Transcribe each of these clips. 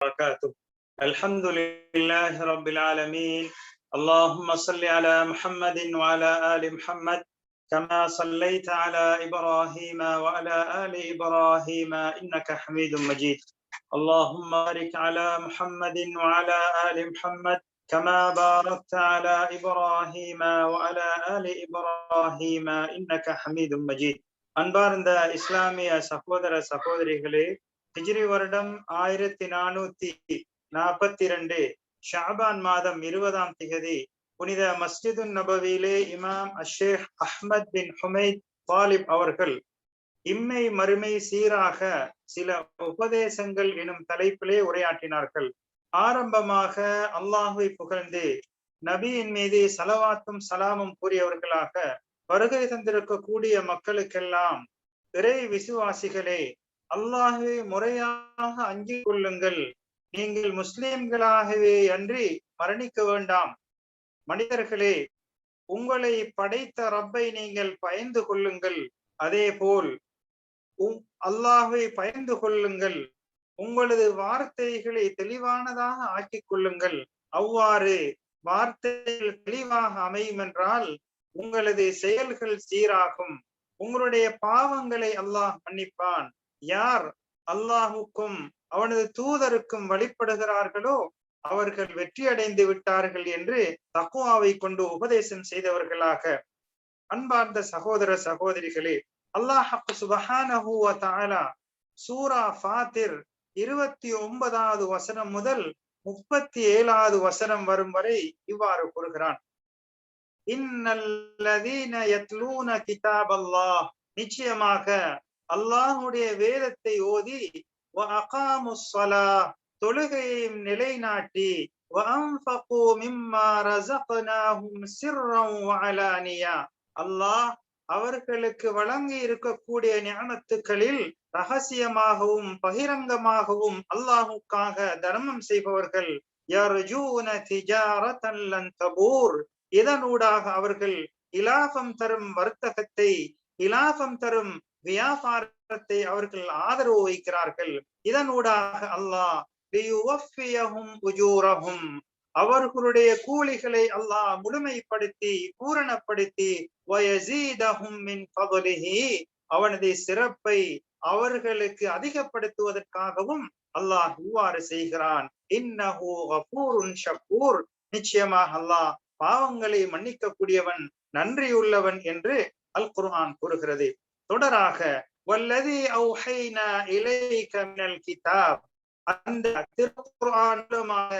وبركاته الحمد لله رب العالمين اللهم صل على محمد وعلى آل محمد كما صليت على إبراهيم وعلى آل إبراهيم إنك حميد مجيد اللهم بارك على محمد وعلى آل محمد كما باركت على إبراهيم وعلى آل إبراهيم إنك حميد مجيد அன்பார்ந்த இஸ்லாமிய சகோதர சகோதரிகளே ஹிஜ்ரி வருடம் ஆயிரத்தி நானூத்தி நாற்பத்தி ரெண்டு ஷாபான் மாதம் இருபதாம் திகதி புனித மஸ்ஜிது நபவியிலே இமாம் அஷேக் அஹ்மத் பின் ஹுமைத் வாலிப் அவர்கள் இம்மை மறுமை சீராக சில உபதேசங்கள் எனும் தலைப்பிலே உரையாற்றினார்கள். ஆரம்பமாக அல்லாஹுவை புகழ்ந்து நபியின் மீது சலவாத்தும் சலாமும் கூறியவர்களாக வருகை தந்திருக்கக்கூடிய மக்களுக்கெல்லாம் இறை விசுவாசிகளே அல்லாஹுவை முறையாக அஞ்சிக் கொள்ளுங்கள். நீங்கள் முஸ்லிம்களாகவே அன்றி மரணிக்க வேண்டாம். மனிதர்களே உங்களை படைத்த ரப்பை நீங்கள் பயந்து கொள்ளுங்கள். அதே போல் அல்லாஹை பயந்து கொள்ளுங்கள். உங்களது வார்த்தைகளை தெளிவானதாக ஆக்கிக் கொள்ளுங்கள். அவ்வாறு வார்த்தைகள் தெளிவாக அமையும் என்றால் உங்களது செயல்கள் சீராகும். உங்களுடைய பாவங்களை அல்லாஹ் மன்னிப்பான். யார் அல்லாஹுக்கும் அவனது தூதருக்கும் வழிபடுகிறார்களோ அவர்கள் வெற்றி அடைந்து விட்டார்கள் என்று தகுவாவை கொண்டு உபதேசம் செய்தவர்களாக. அன்பார்ந்த சகோதர சகோதரிகளே அல்லாஹ் சுபஹானஹு தாலா சூரா ஃபாத்திர் இருபத்தி ஒன்பதாவது வசனம் முதல் முப்பத்தி ஏழாவது வசனம் வரும் வரை இவ்வாறு கூறுகிறான். இன்னல்லதீன யத்லூன கிதாப் நிச்சயமாக அல்லாஹுடைய வேதத்தை ஓதி தொழுகையையும் நிலைநாட்டி அல்லாஹ் அவர்களுக்கு வழங்கி இருக்கக்கூடிய ஞானத்துக்களில் ரகசியமாகவும் பகிரங்கமாகவும் அல்லாஹுக்காக தர்மம் செய்பவர்கள் இதனூடாக அவர்கள் இலாபம் தரும் வர்த்தகத்தை இலாபம் தரும் வியாபாரத்தை அவர்கள் ஆதரவு வைக்கிறார்கள். இதனூடாக அல்லாஹ் அவர்களுடைய கூலிகளை அல்லாஹ் முழுமைப்படுத்தி பூரணப்படுத்தி அவனது சிறப்பை அவர்களுக்கு அதிகப்படுத்துவதற்காகவும் அல்லாஹ் இவ்வாறு செய்கிறான். நிச்சயமாக அல்லாஹ் பாவங்களை மன்னிக்கக்கூடியவன் நன்றியுள்ளவன் என்று அல் குர்ஆன் கூறுகிறது. தொடராக வல்லதி அவுஹைனா இலைக மினல் கிதாப். அந்த திருக்குர்ஆனுமாக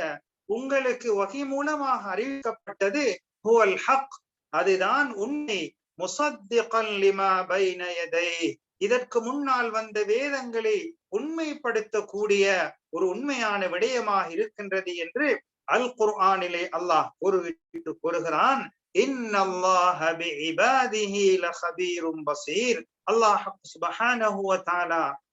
உங்களுக்கு வகை மூலமாக அறிவிக்கப்பட்டது ஹுவல் ஹக். அதுதான் உண்மை. முசத்திகன் லிமா பைன யதை. இதற்கு முன்னால் வந்த வேதங்களை உண்மைப்படுத்தக்கூடிய ஒரு உண்மையான விடயமாக இருக்கின்றது என்று அல் குர்ஆனிலே அல்லாஹ் கூறுகிறான்.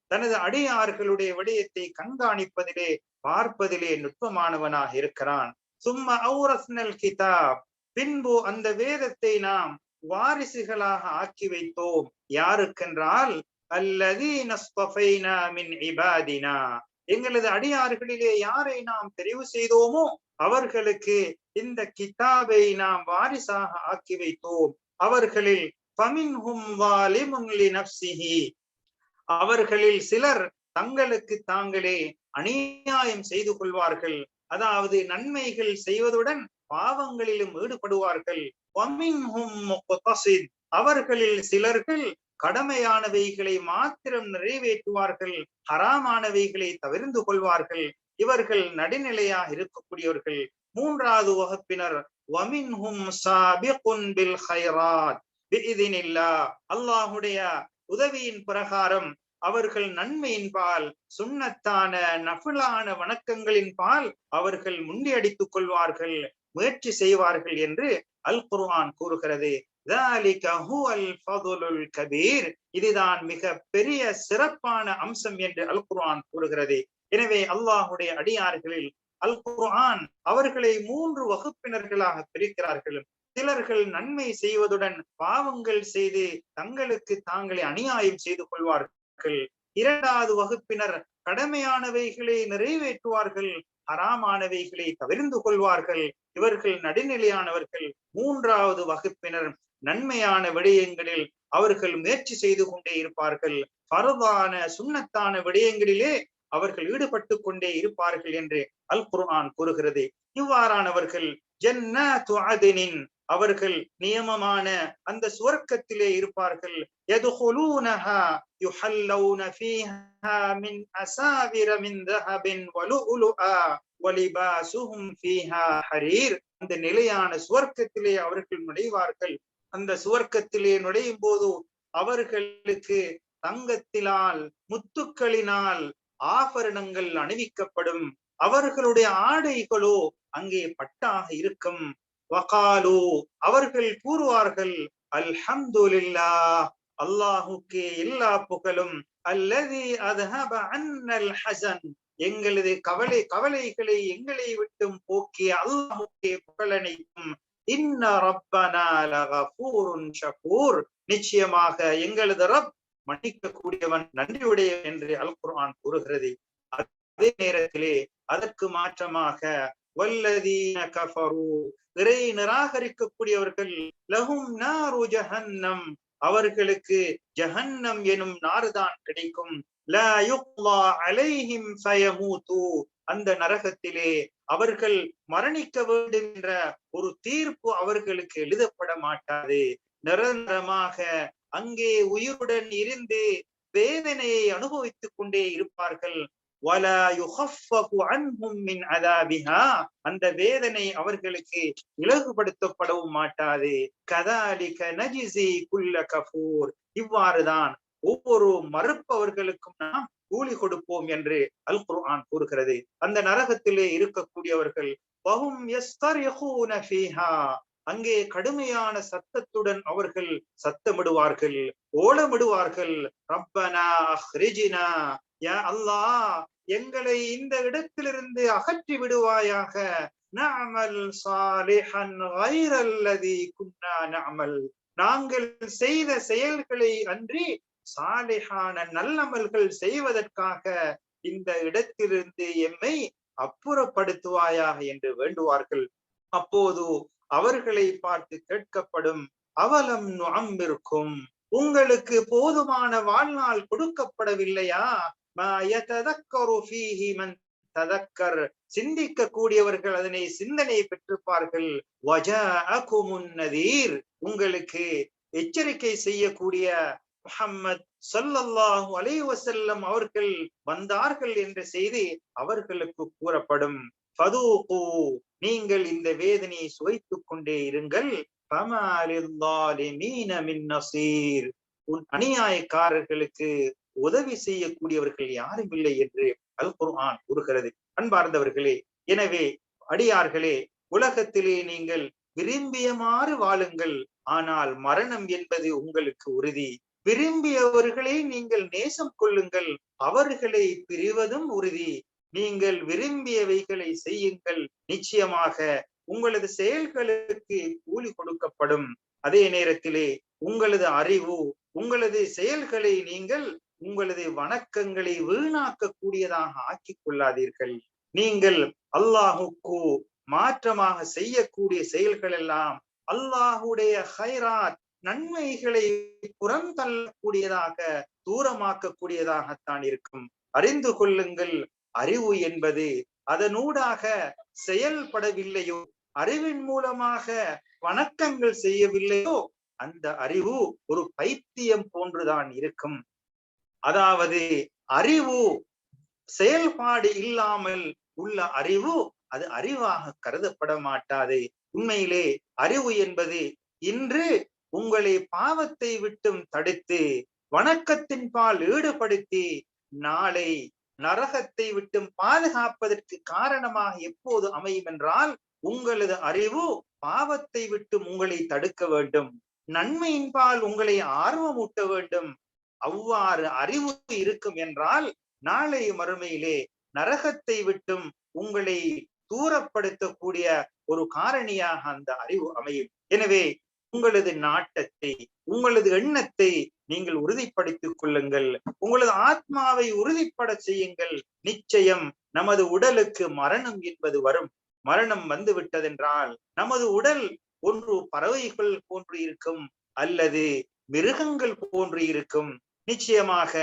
தனது அடியார்களுடைய விடயத்தை கண்காணிப்பதிலே பார்ப்பதிலே நுட்பமானவனாக இருக்கிறான். சும்மா அவுரஸ்னல் கிதாப். பின்பு அந்த வேதத்தை நாம் வாரிசுகளாக ஆக்கி வைத்தோம். யாருக்கென்றால் மின் இபாதினா. எங்களது அடியார்களிலே யாரை நாம் தெரிவு செய்தோமோ அவர்களுக்கு இந்த கிதாபை நாம் வாரிசாக ஆக்கி வைத்தோம். அவர்களில் அவர்களில் சிலர் தங்களுக்கு தாங்களே அநியாயம் செய்து கொள்வார்கள். அதாவது நன்மைகள் செய்வதுடன் பாவங்களிலும் ஈடுபடுவார்கள். அவர்களில் சிலர்கள் கடமையானவைகளை மாத்திரம் நிறைவேற்றுவார்கள் ஹராமானவைகளை தவிர்ந்து கொள்வார்கள். இவர்கள் நடுநிலையாக இருக்கக்கூடியவர்கள். மூன்றாவது வகுப்பினர் அல்லாஹுடைய உதவியின் பிரகாரம் அவர்கள் நன்மையின் பால் சுண்ணத்தான நஃபிலான வணக்கங்களின் பால் அவர்கள் முண்டியடித்துக் கொள்வார்கள் முயற்சி செய்வார்கள் என்று அல் குர்ஆன் கூறுகிறது. கபீர் இதுதான் மிக பெரிய சிறப்பான அம்சம் என்று அல் குர்ஆன் கூறுகிறது. எனவே அல்லாஹுடைய அடியார்களில் அல் குர்ஆன் அவர்களை மூன்று வகுப்பினர்களாக பிரிக்கிறார்கள் சிலர்கள் நன்மை செய்வதுடன் பாவங்கள் செய்து தங்களுக்கு தாங்களே அநியாயம் செய்து கொள்வார்கள். இரண்டாவது வகுப்பினர் கடமையானவைகளை நிறைவேற்றுவார்கள் ஹராமானவைகளை தவிர்ந்து கொள்வார்கள். இவர்கள் நடுநிலையானவர்கள். மூன்றாவது வகுப்பினர் நன்மையான விடயங்களில் அவர்கள் முயற்சி செய்து கொண்டே இருப்பார்கள். பரவான சுண்ணத்தான விடயங்களிலே அவர்கள் ஈடுபட்டு கொண்டே இருப்பார்கள் என்று அல் குர்ஆன் கூறுகிறது. இவ்வாறானவர்கள் ஜன்னதுனின் அவர்கள் நியமமான அந்த சுவர்க்கத்திலே இருப்பார்கள். யதுஹுலூனஹா யுஹல்லௌன ஃபீஹா மின் அசாவிர மின் தஹபின் வலுஉலுஆ வலிபாசுஹும் ஃபீஹா ஹரீர். அந்த நிலையான சுவர்க்கத்திலே அவர்கள் நுழைவார்கள். அந்த சுவர்க்கத்திலே நுழையும் போது அவர்களுக்கு தங்கத்தினால் முத்துக்களினால் ஆபரணங்கள் அணிவிக்கப்படும். அவர்களுடைய ஆடைகளோ அங்கே பட்டாக இருக்கும். வகாலோ அவர்கள் கூறுவார்கள் அல்ஹம்துலில்லா அல்லாஹுக்கே எல்லா புகழும். அல்லது அன்னல் ஹசன். எங்களது கவலை கவலைகளை எங்களை விட்டும் போக்கிய அல்லாஹுக்கே புகழனைக்கும் இன்ன ரப்பனா ஷகூர். நிச்சயமாக எங்களது ரப் மன்னிக்க கூடியவன் நன்றியுடைய என்று அல் குர்ஆன் கூறுகிறது. அதே நேரத்திலே அதற்கு மாற்றமாக வல்லதீன கஃபரு. இறை நிராகரிக்கக்கூடியவர்கள் லகும் நாரு ஜஹன்னம். அவர்களுக்கு ஜஹன்னம் எனும் நாறுதான் கிடைக்கும். அந்த நரகத்திலே அவர்கள் மரணிக்க வேண்டும் என்ற ஒரு தீர்ப்பு அவர்களுக்கு எழுதப்பட மாட்டாது. நிரந்தரமாக அங்கே உயிருடன் இருந்து வேதனையை அனுபவித்துக் கொண்டே இருப்பார்கள். அந்த வேதனை அவர்களுக்கு இலகுபடுத்தப்படவும் மாட்டாது. கதாலிக நஜிசி குல்ல கபூர் இவ்வாறுதான் ஒவ்வொரு மறுப்பவர்களுக்கும் நாம் கூலி கொடுப்போம் என்று அல் குர்ஆன் கூறுகிறது. அந்த நரகத்திலே இருக்கக்கூடியவர்கள் அங்கே கடுமையான சத்தத்துடன் அவர்கள் சத்தமிடுவார்கள் ஓலமிடுவார்கள். ரப்பனா அஹ்ரிஜினா. யா அல்லாஹ் எங்களை இந்த இடத்திலிருந்து அகற்றி விடுவாயாக. நஅமல் சாலிஹன் வைரல்லதி குன்னா நஅமல். நாங்கள் செய்த செயல்களை அன்றி சாலிஹான நல்லமல்கள் செய்வதற்காக இந்த இடத்திலிருந்து எம்மை அப்புறப்படுத்துவாயாக என்று வேண்டுவார்கள். அப்போது அவர்களை பார்த்து கேட்கப்படும் அவலம் நுஅம்மிருக்கும் உங்களுக்கு போதுமான வாழ்நாள் கொடுக்கப்படவில்லையா? ததக்கர். சிந்திக்க கூடியவர்கள் அதனை சிந்தனை பெற்றிருப்பார்கள். நதீர். உங்களுக்கு எச்சரிக்கை செய்யக்கூடிய முஹம்மத் சொல்லல்லாஹு அலை வசல்லம் அவர்கள் வந்தார்கள் என்ற செய்தி அவர்களுக்கு கூறப்படும். நீங்கள் இந்த வேதனையை சுவைத்துக் கொண்டே இருங்கள். உன் அநியாயக்காரர்களுக்கு உதவி செய்யக்கூடியவர்கள் யாரும் இல்லை என்று அல் குர்ஆன் கூறுகிறது. அன்பார்ந்தவர்களே எனவே அடியார்களே உலகத்திலே நீங்கள் விரும்பியமாறு வாழுங்கள். ஆனால் மரணம் என்பது உங்களுக்கு உறுதி. விரும்பியவர்களை நீங்கள் நேசம் கொள்ளுங்கள். அவர்களை பிரிவதும் உறுதி. நீங்கள் விரும்பியவைகளை செய்யுங்கள். நிச்சயமாக உங்களது செயல்களுக்கு கூலி கொடுக்கப்படும். அதே நேரத்திலே உங்களது அறிவு உங்களது செயல்களை நீங்கள் உங்களது வணக்கங்களை வீணாக்க கூடியதாக ஆக்கிக் கொள்ளாதீர்கள். நீங்கள் அல்லாஹுக்கு மாற்றமாக செய்யக்கூடிய செயல்கள் எல்லாம் அல்லாஹுடைய ஹைராத் நன்மைகளை புறம் தள்ளக்கூடியதாக தூரமாக்கக்கூடியதாகத்தான் இருக்கும். அறிந்து கொள்ளுங்கள் அறிவு என்பது அதனூடாக செயல்படவில்லையோ அறிவின் மூலமாக வணக்கங்கள் செய்யவில்லையோ அந்த அறிவு ஒரு பைத்தியம் போன்றுதான் இருக்கும். அதாவது அறிவு செயல்பாடு இல்லாமல் உள்ள அறிவு அது அறிவாக கருதப்பட மாட்டாது உண்மையிலே அறிவு என்பது இன்று உங்களை பாவத்தை விட்டும் தடுத்து வணக்கத்தின் பால் ஈடுபடுத்தி நாளை நரகத்தை விட்டும் பாதுகாப்பதற்கு காரணமாக எப்போது அமையும் என்றால் உங்களது அறிவு பாவத்தை விட்டும் உங்களை தடுக்க வேண்டும். நன்மையின் பால் உங்களை ஆர்வமூட்ட வேண்டும். அவ்வாறு அறிவு இருக்கும் என்றால் நாளை மறுமையிலே நரகத்தை விட்டும் உங்களை தூரப்படுத்தக்கூடிய ஒரு காரணியாக அந்த அறிவு அமையும். எனவே உங்களது நாட்டத்தை உங்களது எண்ணத்தை நீங்கள் உறுதிப்படுத்திக் கொள்ளுங்கள். உங்களது ஆத்மாவை உறுதிப்பட செய்யுங்கள். நிச்சயம் நமது உடலுக்கு மரணம் என்பது வரும். மரணம் வந்து விட்டதென்றால் நமது உடல் ஒன்று பறவைகள் போன்று இருக்கும் அல்லது மிருகங்கள் போன்று இருக்கும். நிச்சயமாக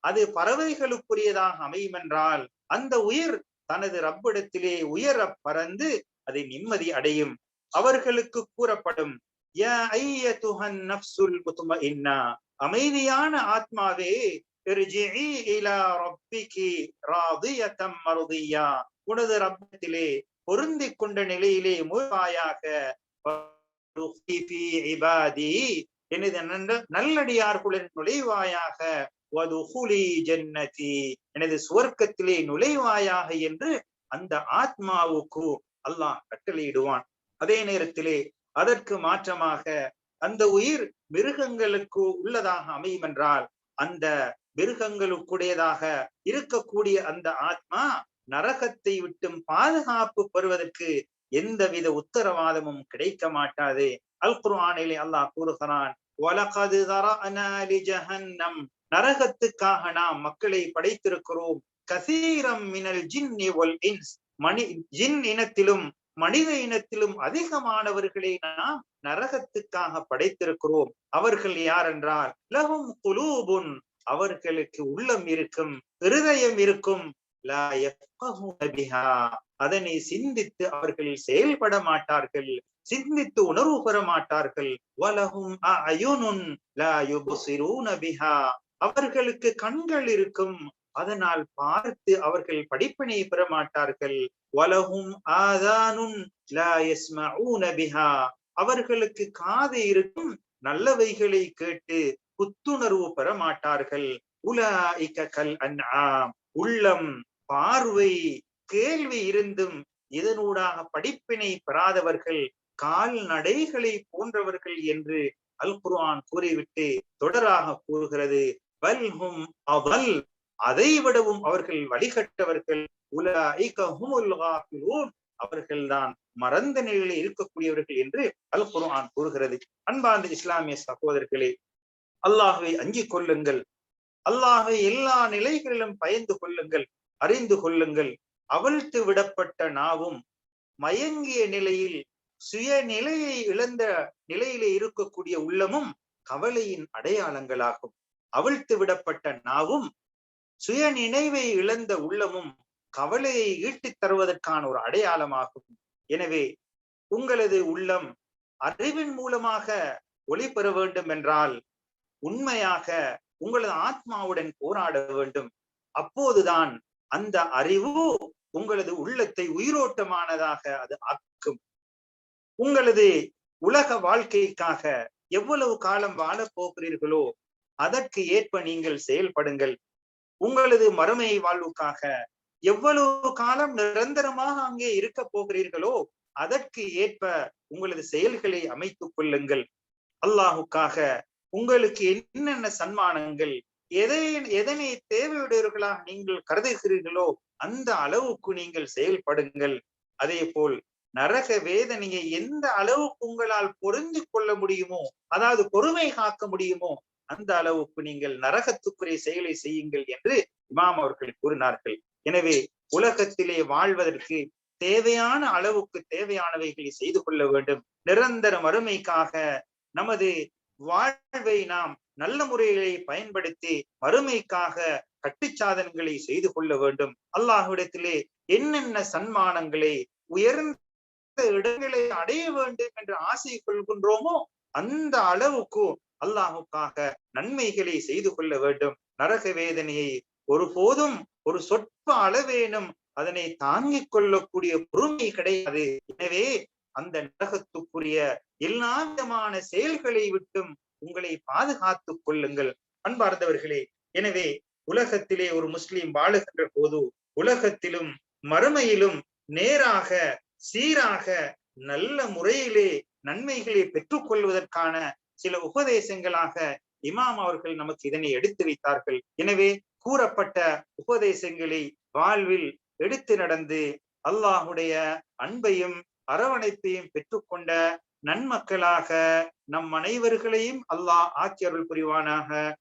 அது பறவைகளுக்குரியதாக அமையும் என்றால் அந்த உயிர் தனது ரப்பிடத்திலே உயர பறந்து அதை நிம்மதி அடையும். அவர்களுக்கு கூறப்படும் அமைதியான ஆத்மாவே உனது ரப்பத்திலே பொருந்தி கொண்ட நிலையிலே முழுவாயாக எனது நல்லடியார்களுடன் நுழைவாயாக ஜன்னதி. எனது சுவர்க்கத்திலே நுழைவாயாக என்று அந்த ஆத்மாவுக்கு அல்லாஹ் கட்டளையிடுவான். அதே நேரத்திலே அதற்கு மாற்றமாக அந்த உயிர் மிருகங்களுக்கு உள்ளதாக அமையும் என்றால் அந்த மிருகங்களுக்குடையதாக இருக்கக்கூடிய அந்த ஆத்மா நரகத்தை விட்டும் பாதுகாப்பு பெறுவதற்கு எந்தவித உத்தரவாதமும் கிடைக்க மாட்டாது. அல் குர்ஆனிலே அல்லாஹ் கூறுகிறான் நரகத்துக்காக நாம் மக்களை படைத்திருக்கிறோம். கசீரம் மினல் ஜின்னி மணி ஜின் இனத்திலும் மனித இனத்திலும் அதிகமானவர்களை நாம் நரகத்துக்காக படைத்திருக்கிறோம். அவர்கள் யார் என்றால் லகும் குலூபுன் அவர்களுக்கு உள்ளம் இருக்கும் இருதயம் இருக்கும். அதனை சிந்தித்து அவர்கள் செயல்பட மாட்டார்கள் சிந்தித்து உணர்வு பெற மாட்டார்கள். வலகும் அவர்களுக்கு கண்கள் இருக்கும் அதனால் பார்த்து அவர்கள் படிப்பினை பெற மாட்டார்கள். வலகும் ஆதானுன் அவர்களுக்கு காது இருக்கும் நல்லவைகளை கேட்டு புத்துணர்வு பெற மாட்டார்கள். உலாஇக கல் அன்ஆம். உள்ளம் பார்வை கேள்வி இருந்தும் இதனூடாக படிப்பினை பெறாதவர்கள் கால்நடைகளை போன்றவர்கள் என்று அல் குர்ஆன் கூறிவிட்டு தொடராக கூறுகிறது. வல்ஹும் அவல். அதை விடவும் அவர்கள் வழிகட்டவர்கள் அவர்கள்தான் மறந்த நிலையில் இருக்கக்கூடியவர்கள் என்று அல் குர்ஆன் கூறுகிறது. அன்பார்ந்த இஸ்லாமிய சகோதரர்களே அல்லாஹுவை அஞ்சிக் கொள்ளுங்கள். அல்லாஹை எல்லா நிலைகளிலும் பயந்து கொள்ளுங்கள். அறிந்து கொள்ளுங்கள். அவிழ்த்து விடப்பட்ட நாவும் மயங்கிய நிலையில் சுய நிலையை இழந்த நிலையிலே இருக்கக்கூடிய உள்ளமும் கவலையின் அடையாளங்களாகும். அவிழ்த்து விடப்பட்ட நாவும் சுய நினைவை இழந்த உள்ளமும் கவலையை ஈட்டித் தருவதற்கான ஒரு அடையாளமாகும். எனவே உங்களது உள்ளம் அறிவின் மூலமாக ஒளி பெற வேண்டும் என்றால் உண்மையாக உங்களது ஆத்மாவுடன் போராட வேண்டும். அப்போதுதான் அந்த அறிவு உங்களது உள்ளத்தை உயிரோட்டமானதாக அது ஆக்கும். உங்களது உலக வாழ்க்கைக்காக எவ்வளவு காலம் வாழப் போகிறீர்களோ அதற்கு ஏற்ப நீங்கள் செயல்படுங்கள். உங்களது மறுமை வாழ்வுக்காக எவ்வளவு காலம் நிரந்தரமாக அங்கே இருக்க போகிறீர்களோ அதற்கு ஏற்ப உங்களது செயல்களை அமைத்துக் கொள்ளுங்கள். அல்லாஹுக்காக உங்களுக்கு என்னென்ன சன்மானங்கள் எதை எதனை தேவையுடையவர்களாக நீங்கள் கருதுகிறீர்களோ அந்த அளவுக்கு நீங்கள் செயல்படுங்கள். அதே போல் நரக வேதனையை எந்த அளவுக்கு உங்களால் பொருந்தி கொள்ள முடியுமோ அதாவது பொறுமை காக்க முடியுமோ அந்த அளவுக்கு நீங்கள் நரகத்துக்குரிய செயலை செய்யுங்கள் என்று இமாம் அவர்கள் கூறினார்கள். எனவே உலகத்திலே வாழ்வதற்கு தேவையான அளவுக்கு தேவையானவைகளை செய்து கொள்ள வேண்டும். நிரந்தர மறுமைக்காக நமது வாழ்வை நாம் நல்ல முறையிலே பயன்படுத்தி மறுமைக்காக கட்டுச்சாதனங்களை செய்து கொள்ள வேண்டும். அல்லாஹ்விடத்திலே என்னென்ன சன்மானங்களை உயர்ந்த இடங்களை அடைய வேண்டும் என்று ஆசை கொள்கின்றோமோ அந்த அளவுக்கு அல்லாஹுக்காக நன்மைகளை செய்து கொள்ள வேண்டும். நரக வேதனையை ஒருபோதும் ஒரு சொற்ப அளவேனும் அதனை தாங்கிக் கொள்ளக்கூடிய பொறுமை கிடையாது. எனவே அந்த நரகத்துக்குரிய எல்லா விதமான செயல்களை விட்டும் உங்களை பாதுகாத்துக் கொள்ளுங்கள். அன்பார்ந்தவர்களே எனவே உலகத்திலே ஒரு முஸ்லிம் வாழுகின்ற போது உலகத்திலும் மறுமையிலும் நேராக சீராக நல்ல முறையிலே நன்மைகளை பெற்றுக் கொள்வதற்கான சில உபதேசங்களாக இமாம் அவர்கள் நமக்கு இதனை எடுத்து வைத்தார்கள். எனவே கூறப்பட்ட உபதேசங்களை வாழ்வில் எடுத்து நடந்து அல்லாஹுடைய அன்பையும் அரவணைப்பையும் பெற்றுக்கொண்ட நன்மக்களாக நம் அனைவர்களையும் அல்லாஹ் ஆக்கியருள் புரிவானாக.